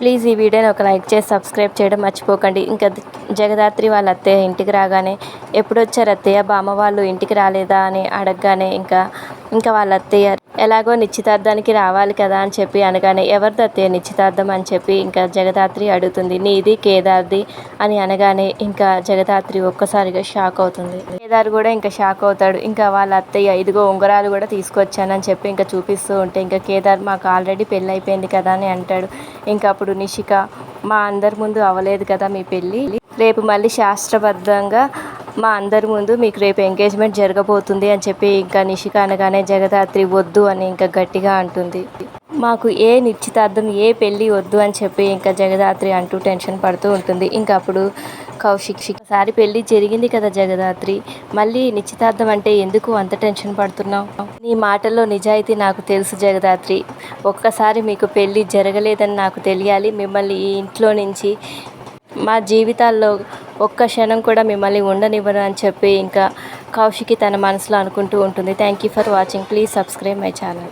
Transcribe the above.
Please ఈ వీడియోని ఒక లైక్ చేసి సబ్స్క్రైబ్ చేయడం మర్చిపోకండి. ఇంకా జగదాత్రి వాళ్ళ అత్తయ్య ఇంటికి రాగానే ఎప్పుడు వచ్చారు అత్తయ్య? బామ్మ వాళ్ళు ఇంటికి రాలేదా? అని అడగగానే ఇంకా ఇంకా వాళ్ళ అత్తయ్య ఎలాగో నిశ్చితార్థానికి రావాలి కదా అని చెప్పి అనగానే ఎవరిది నిశ్చితార్థం? అని చెప్పి ఇంకా జగదాత్రి అడుగుతుంది. నీది కేదార్ది? అని అనగానే ఇంకా జగదాత్రి ఒక్కసారిగా షాక్ అవుతుంది. కేదార్ కూడా ఇంకా షాక్ అవుతాడు. ఇంకా వాళ్ళ అత్తయ్య ఇదిగో ఉంగరాలు కూడా తీసుకొచ్చానని చెప్పి ఇంకా చూపిస్తూ ఉంటే ఇంకా కేదార్ మాకు ఆల్రెడీ పెళ్ళి అయిపోయింది కదా అని అంటాడు. ఇంకా అప్పుడు నిషిక మా అందరి ముందు అవ్వలేదు కదా మీ పెళ్ళి? రేపు మళ్ళీ శాస్త్రబద్ధంగా మా అందరి ముందు మీకు రేపు ఎంగేజ్మెంట్ జరగబోతుంది అని చెప్పి ఇంకా నిషిక అనగానే జగదాత్రి వద్దు అని ఇంకా గట్టిగా అంటుంది. మాకు ఏ నిశ్చితార్థం ఏ పెళ్ళి వద్దు అని చెప్పి ఇంకా జగదాత్రి అంటూ టెన్షన్ పడుతూ ఉంటుంది. ఇంకా అప్పుడు కౌశిక్ ఒకసారి పెళ్ళి జరిగింది కదా జగదాత్రి మళ్ళీ నిశ్చితార్థం అంటే ఎందుకు అంత టెన్షన్ పడుతున్నావు? నీ మాటల్లో నిజాయితీ నాకు తెలుసు జగదాత్రి. ఒక్కసారి మీకు పెళ్ళి జరగలేదని నాకు తెలియాలి. మిమ్మల్ని ఈ ఇంట్లో నుంచి మా జీవితాల్లో ఒక్క క్షణం కూడా మిమ్మల్ని ఉండనివ్వను అని చెప్పి ఇంకా కౌశికి తన మనసులో అనుకుంటూ ఉంటుంది. Thank you for watching please subscribe my channel